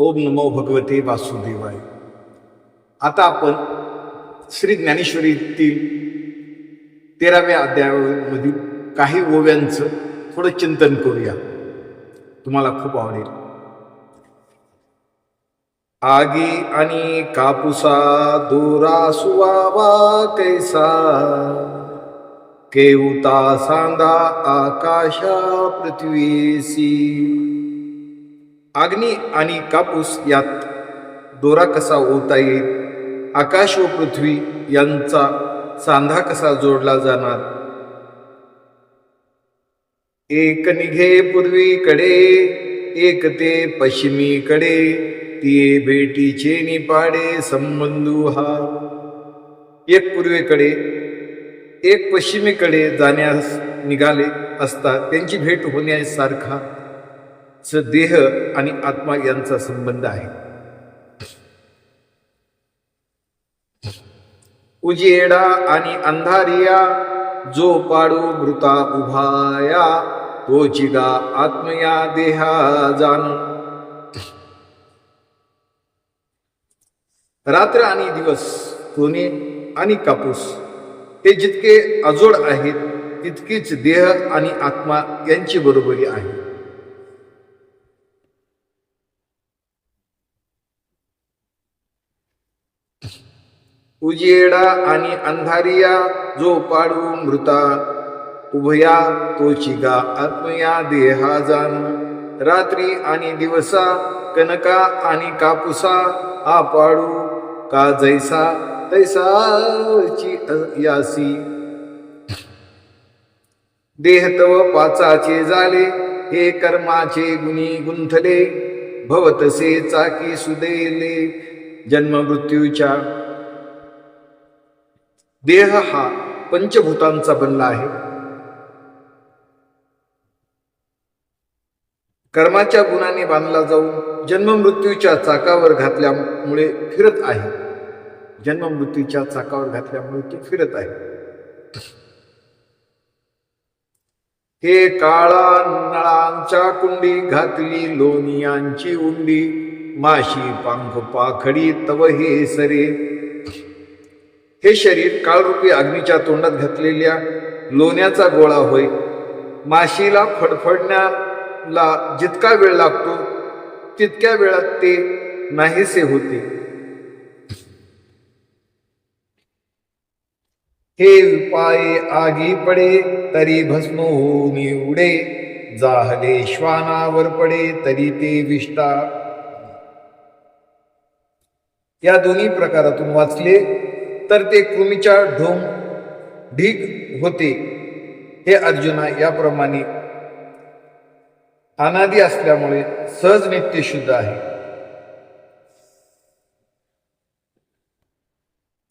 ओम नमो भगवते वासुदेवाय. आता आपण श्री ज्ञानेश्वरीतील तेराव्या अध्यायामधील काही ओव्यांचं थोडं चिंतन करूया. तुम्हाला खूप आवडेल. आगी आणि कापुसा दोरा सुवावा कैसा? केवता सांदा आकाशा पृथ्वीसी अग्नी आणि कापूस यात दोरा कसा ओता येईल? आकाश व पृथ्वी यांचा सांधा कसा जोडला जाणार? एक निघे पूर्वीकडे एक ते पश्चिमीकडे ती भेटीचे निपाडे संबंधू हा एक पूर्वेकडे एक पश्चिमेकडे जाण्यास निघाले असता त्यांची भेट होण्यासारखा देह आणि आत्मा यांचा संबंध आहे. उजेडा आणि अंधारिया जो पाडू मृता उभाया तो जिगा आत्मया देहा जाण. रात्र आणि दिवस सोने आणि कापूस हे जितके अजोड आहेत तितकीच देह आणि आत्मा यांची बरोबरी आहे. उजेडा आणि अंधारिया जो पाडू मृता उभया तो चिगा आत्मया देहा जाण. रात्री आणि दिवसा कनका आणि कापुसा हा पाडू का जैसा तैसाची यासी. देहतव पाचाचे झाले हे कर्माचे गुणी गुंथले भवतसे चाकी सुदेले. जन्म मृत्यूच्या देह हा पंचभूतांचा बनला आहे. कर्माच्या गुणाने बांधला जाऊन जन्म मृत्यूच्या चाकावर घातल्यामुळे फिरत आहे. जन्म मृत्यूच्या चाकावर घातल्यामुळे ते फिरत आहे. हे काळा नळांच्या कुंडी घातली लोणियांची उंडी. माशी पांख पाखडी तव हे सरे. हे शरीर काळरूपी अग्नीच्या तोंडात घातलेल्या लोण्याचा गोळा होय. माशीला फडफडण्याला जितका वेळ लागतो तितक्या वेळात ते नाहीसे होते. हे पाये आगी पडे तरी भस्म होऊन उडे. जाहले श्वानावर पडे तरी ते विष्टा या दोन्ही प्रकारातून वाचले. तर ते कृमीच्या ढोंग ढीक होते हे अर्जुना याप्रमाणे अनादी असल्यामुळे सहज नित्य शुद्ध आहे.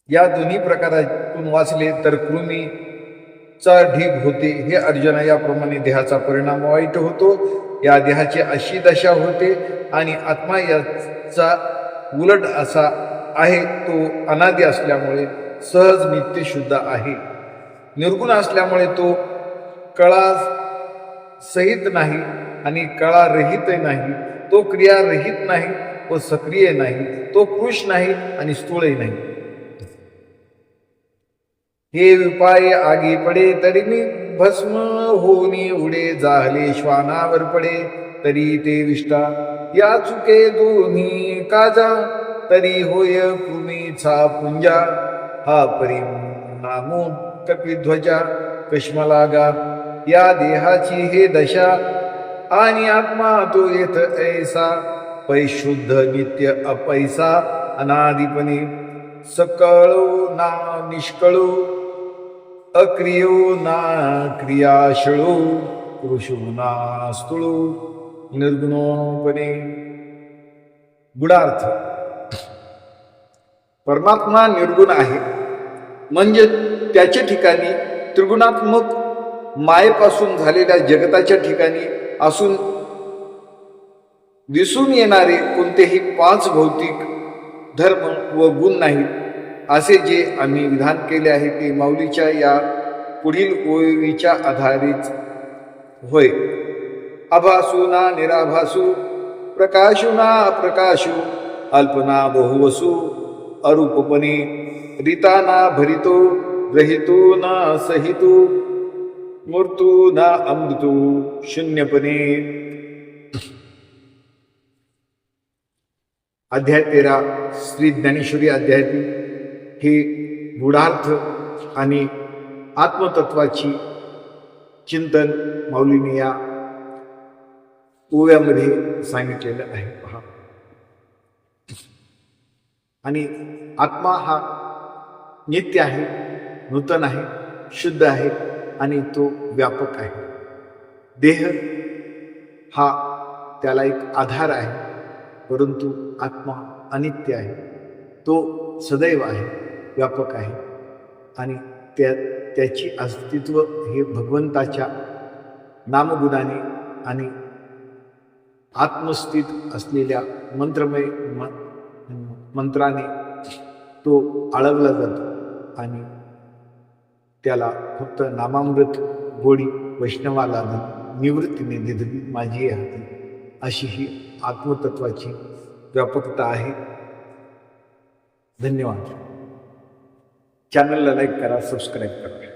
या दोन्ही प्रकारातून वाचले तर कृमीचा ढीग होते हे अर्जुना याप्रमाणे देहाचा परिणाम वाईट होतो. या देहाची अशी दशा होते आणि आत्मा याचा उलट असा आहे तो अनादी असल्यामुळे सहज नित्यशुद्ध आहे. निर्गुण असल्यामुळे तो कळा सहित नाही आणि कळा रहित नाही. तो क्रिया रहित नाही व सक्रिय नाही. तो पुरुष नाही आणि स्थूळही नाही. हे उपाय आगी पडे तरी मी भस्म होनी उडे जाहले श्वानावर पडे तरी ते विष्टा या चुके दोन्ही काजा तरी होय कृमीचा पुंजा. हा परिणामो कपिध्वजा कश्मलागा या देहाची हे दशा आणि आत्मा तो येत ऐसा. पैशुद्ध नित्य अपैसा अनादिपणे. सकळो ना निष्कळो अक्रियो ना क्रियाशळो कृषो ना स्थूळो निर्गुणोपणे गुणार्थ. परमात्मा निर्गुण आहे. म्हणजे त्याच्या ठिकाणी त्रिगुणात्मक मायेपासून झालेल्या जगताच्या ठिकाणी असून दिसून येणारे कोणतेही पाच भौतिक धर्म व गुण नाहीत असे जे आम्ही विधान केले आहे ते माऊलीच्या या पुढील ओळीच्या आधारित होय. अभासू ना निराभासू प्रकाशू ना अप्रकाशू अल्पना बहुवसु अरूपपणे रिता ना भरितो रहितो ना सहितो मूर्तू ना अमृतू शून्यपणे. अध्याय तेरा श्री ज्ञानेश्वरी अध्याय हे गूढार्थ आणि आत्मतत्वाची चिंतन माऊलीने या ओव्यामध्ये सांगितलेलं आहे. पहा. आणि आत्मा हा नित्य आहे नूतन आहे शुद्ध आहे आणि तो व्यापक आहे. देह हा त्याला एक आधार आहे परंतु आत्मा अनित्य आहे. तो सदैव आहे व्यापक आहे आणि त्या त्याची अस्तित्व हे भगवंताच्या नामगुणाने आणि आत्मस्थित असलेल्या मंत्रमय म मंत्राने तो आळवला जातो आणि त्याला फक्त नामामृत गोडी वैष्णवाला निवृत्तीने दिली माझी हाती. अशी ही आत्मतत्वाची व्यापकता आहे. धन्यवाद. चॅनलला लाईक करा सबस्क्राईब करा.